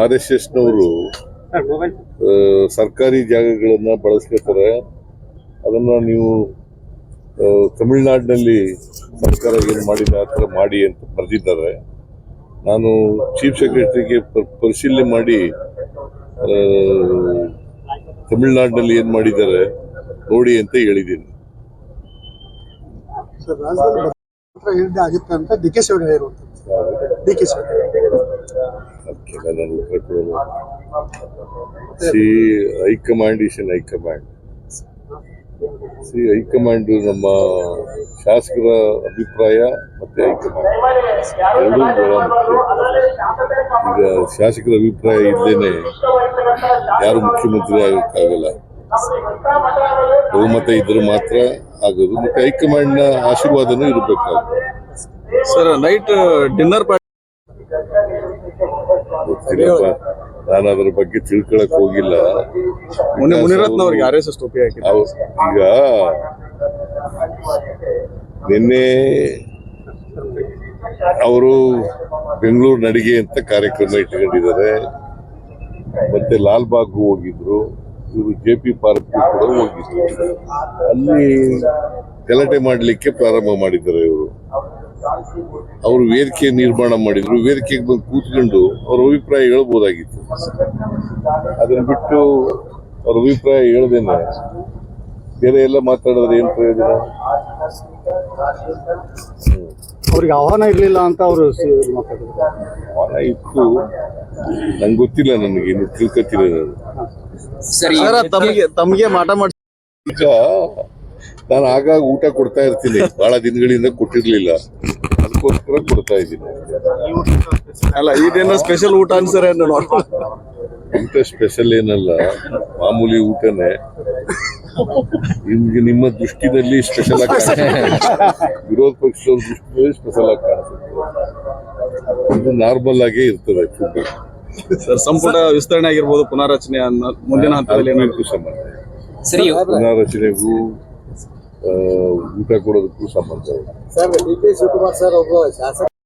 R S S ನವರು ಸರ್ಕಾರಿ ಜಾಗಗಳನ್ನ ಬಳಸ್ಕೊತಾರೆ. ಅದನ್ನ ನೀವು ತಮಿಳ್ನಾಡಿನಲ್ಲಿ ಸರ್ಕಾರ ಏನು ಮಾಡಿದೆ ಆ ಥರ ಮಾಡಿ ಅಂತ ಬರೆದಿದ್ದಾರೆ. ನಾನು ಚೀಫ್ ಸೆಕ್ರೆಟರಿಗೆ ಪರಿಶೀಲನೆ ಮಾಡಿ ಆ, ತಮಿಳ್ನಾಡಿನಲ್ಲಿ ಏನು ಮಾಡಿದ್ದಾರೆ ನೋಡಿ ಅಂತ ಹೇಳಿದ್ದೀನಿ. D K ಹೇಳಿರುವಂಥದ್ದು D K Shivanna see high command is an high command. See, high command ನಮ್ಮ ಶಾಸಕರ ಅಭಿಪ್ರಾಯ ಮತ್ತೆ ಹೈಕಮಾಂಡ್. ಈಗ ಶಾಸಕರ ಅಭಿಪ್ರಾಯ ಇದ್ದೇನೆ ಯಾರು ಮುಖ್ಯಮಂತ್ರಿ ಆಗೋಕ್ಕಾಗಲ್ಲ. ಬಹುಮತ ಇದ್ರೆ ಮಾತ್ರ ಆಗೋದು. ಮತ್ತೆ ಹೈಕಮಾಂಡ್ನ ಆಶೀರ್ವಾದನೂ ಇರಬೇಕಾಗುತ್ತೆ. ಸರ್, ನೈಟ್ ಡಿನ್ನರ್ ಪಾರ್ಟಿ ನಾನು ಅದ್ರ ಬಗ್ಗೆ ತಿಳ್ಕೊಳಕ್ ಹೋಗಿಲ್ಲ. ಮೊನ್ನೆ ಮುನಿರತ್ನ ಅವರಿಗೆ ಆರ್ ಎಸ್ ಎಸ್ ಟೋಪಿ ಹಾಕಿದ್ರು. ಈಗ ನಿನ್ನೆ ಅವರು ಬೆಂಗಳೂರು ನಡಿಗೆ ಅಂತ ಕಾರ್ಯಕ್ರಮ ಇಟ್ಕೊಂಡಿದ್ದಾರೆ. ಮತ್ತೆ ಲಾಲ್ ಬಾಗ್ ಹೋಗಿದ್ರು. ಇವರು ಜೆ ಪಿ ಪಾರ್ಕ್ ಕೂಡ ಹೋಗಿದ್ರು. ಅಲ್ಲಿ ಗಲಾಟೆ ಮಾಡಲಿಕ್ಕೆ ಪ್ರಾರಂಭ ಮಾಡಿದ್ದಾರೆ. ಅವರು ವೇದಿಕೆ ನಿರ್ಮಾಣ ಮಾಡಿದ್ರು ವೇದಿಕೆಗೆ ಬಂದು ಕೂತ್ಕೊಂಡು ಅವ್ರ ಅಭಿಪ್ರಾಯ ಹೇಳ್ಬೋದಾಗಿತ್ತು. ಅದನ್ನ ಬಿಟ್ಟು ಅವ್ರ ಅಭಿಪ್ರಾಯ ಹೇಳ್ದೇನೆ. ಬೇರೆ ಎಲ್ಲ ಮಾತಾಡಿದ್ರೆ ಏನ್ ಪ್ರಯೋಜನ? ಅವ್ರಿಗೆ ಆಹ್ವಾನ ಇರಲಿಲ್ಲ ಅಂತ ಅವರು ಆಹ್ವಾನ ಅವನ ಇತ್ತು. ನಂಗೆ ಗೊತ್ತಿಲ್ಲ ನನಗೆ ಇನ್ನು ತಿಳ್ಕೊತಿಲ್ಲ ನಾನು. ಸರ್ ತಮಗೆ ತಮಗೆ ಮಾಟ ಮಾಡಿ ಈಗ ನಾನು ಆಗಾಗ ಊಟ ಕೊಡ್ತಾ ಇರ್ತೀನಿ. ಬಹಳ ದಿನಗಳಿಂದ ಕೊಟ್ಟಿರ್ಲಿಲ್ಲ. ಅದಕ್ಕೋಸ್ಕರ ಕೊಡ್ತಾ ಇದ್ದೀನಿ. ಅಲ್ಲ ಇದೇನೋ ಸ್ಪೆಷಲ್ ಊಟ ಅನ್ಸರ್ ಊಟ ಸ್ಪೆಷಲ್ ಏನಲ್ಲ ಮಾಮೂಲಿ ಊಟನೇ. ನಿಮ್ಗೆ ನಿಮ್ಮ ದೃಷ್ಟಿನಲ್ಲಿ ಸ್ಪೆಷಲ್ ಆಗಿ ವಿರೋಧ ಪಕ್ಷದ ದೃಷ್ಟಿನಲ್ಲಿ ಸ್ಪೆಷಲ್ ಆಗಿ ಕಾಣಿಸುತ್ತೆ. ಇದು ನಾರ್ಮಲ್ ಆಗೇ ಇರ್ತದೆ ಫುಡ್ ಸರ್ ಸಂಪುಟ ವಿಸ್ತರಣೆ ಆಗಿರ್ಬೋದು ಪುನಾರಚನೆ ಅನ್ನೋ ಮುಂದಿನ ಹಂತದಲ್ಲಿ ಏನಾದ್ರು? ಪುನಾರಚನೆಗೂ ಊಟ ಕೊಡೋದಕ್ಕೂ ಸಂಬಂಧ sir D K Shivakumar sir ಒಬ್ಬ ಶಾಸಕ